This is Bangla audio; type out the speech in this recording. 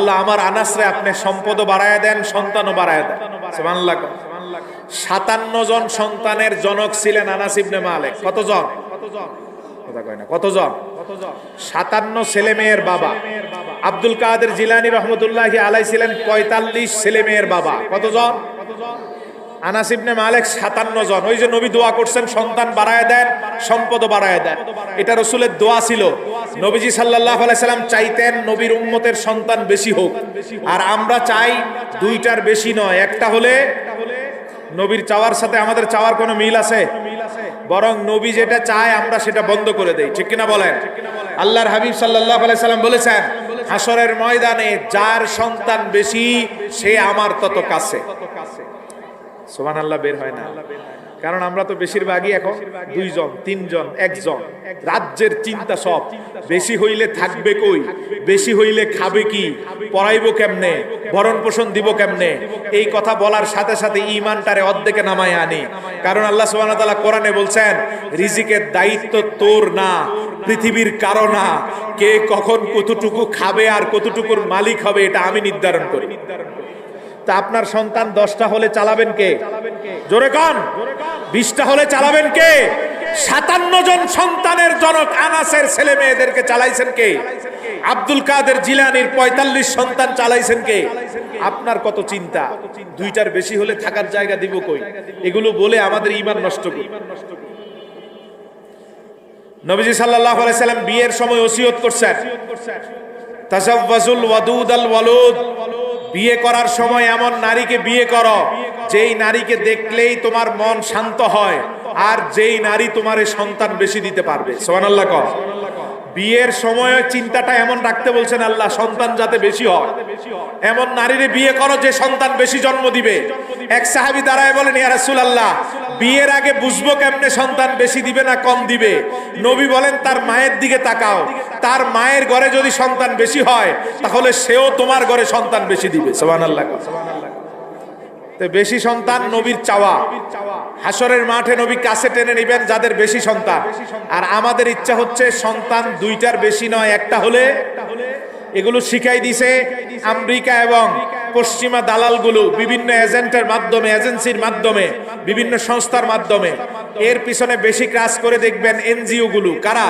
আল্লাহ আমার আনাসরে আপনি সম্পদও বাড়ায় দেন, সন্তানও বাড়ায় দেন। সুবহানাল্লাহ। সাতান্ন জন সন্তানের জনক ছিলেন আনাস ইবনে মালিক। কতজন? কথা কতজন? সাতান্ন ছেলে মেয়ের বাবা। আব্দুল কাদের জিলানি রহমতুল্লাহ আলাই ছিলেন পঁয়তাল্লিশ ছেলে মেয়ের বাবা আনাস ইবনে মালিক সাতান্ন জন। ওই যে নবী দোয়া করছেন, সন্তান বাড়ায় দেন সম্পদ বাড়ায় দেন। এটা রসুলের দোয়া ছিল। নবীজি সাল্লাহ আলাইসাল্লাম চাইতেন নবীর উম্মতের সন্তান বেশি হোক। আর আমরা চাই দুইটার বেশি নয়। একটা হলে নবীর চাওয়ার সাথে আমাদের চাওয়ার কোনো মিল আছে? বরং নবী যেটা চায় আমরা সেটা বন্ধ করে দেই। ঠিক কিনা বলেন? আল্লাহর হাবিব সাল্লাহ আলাইসাল্লাম বলেছেন হাসরের ময়দানে যার সন্তান বেশি, সে আমার তত কাছে। সোমান আল্লাহ বের হয় না। কারণ আমরা তো বেশিরভাগই এখন দুইজন, তিনজন, একজন। রাজ্যের চিন্তা সব। বেশি হইলে থাকবে কই? বেশি হইলে খাবে কি? পড়াইবো কেমনে? ভরণ পোষণ দিব কেমনে? এই কথা বলার সাথে সাথে ইমানটারে অর্ধেকে নামায় আনি। কারণ আল্লাহ সুবহানাহু ওয়া কোরআনে বলছেন, রিজিকের দায়িত্ব তোর না, পৃথিবীর কারও না। কে কখন কতটুকু খাবে আর কতটুকুর মালিক হবে, এটা আমি নির্ধারণ করি। তা আপনার সন্তান দশটা হলে চালাবেন কে? জোরে কন বিশটা হলে চালাবেন কে? সাতান্ন জন সন্তানের জনক আনাসের ছেলে মেয়েদেরকে চালাইছেন কে? আব্দুল কাদের জিলানির পঁয়তাল্লিশ সন্তান চালাইছেন কে? আপনার কত চিন্তা? দুইটার বেশি হলে থাকার জায়গা দিব কই? এগুলো বলে আমাদের ইমান নষ্ট করি। নবীজি আলাইহি সাল্লাম বিয়ের সময় ওসিয়ত করছেন। তাসাওয়াজুল ওয়াদুদ আল ওয়ালুদ বিয়ে করার সময় এমন নারীকে বিয়ে করো, যেই নারীকে দেখলেই তোমার মন শান্ত হয় আর যেই নারী তোমার সন্তান বেশি দিতে পারবে। সোহানাল্লাহ কর। বিয়ের সময় চিন্তাটা এমন রাখতে বলছেন আল্লাহ, সন্তান যাতে বেশি হয়। এমন নারীরে বিয়ে করো যে সন্তান বেশি জন্ম দিবে। এক সাহাবি দাঁড়ায় বলেন, ইয়া রাসূলুল্লাহ বিয়ের আগে বুঝব কেমনে সন্তান বেশি দিবে না কম দিবে? নবী বলেন, তার মায়ের দিকে তাকাও। তার মায়ের ঘরে যদি সন্তান বেশি হয়, তাহলে সেও তোমার ঘরে সন্তান বেশি দিবে। বেশি সন্তান নবীর চাওয়া। হাসরের মাঠে নবী কাছে টেনে নেবেন যাদের বেশি সন্তান। আর আমাদের ইচ্ছা হচ্ছে সন্তান দুইটার বেশি নয়, একটা হলে। এগুলো শিখাই দিছে আমেরিকা এবং পশ্চিমা দালালগুলো বিভিন্ন এজেন্টের মাধ্যমে, এজেন্সির মাধ্যমে, বিভিন্ন সংস্থার মাধ্যমে। এর পিছনে বেশি কাজ করে দেখবেন এনজিও গুলো কারা?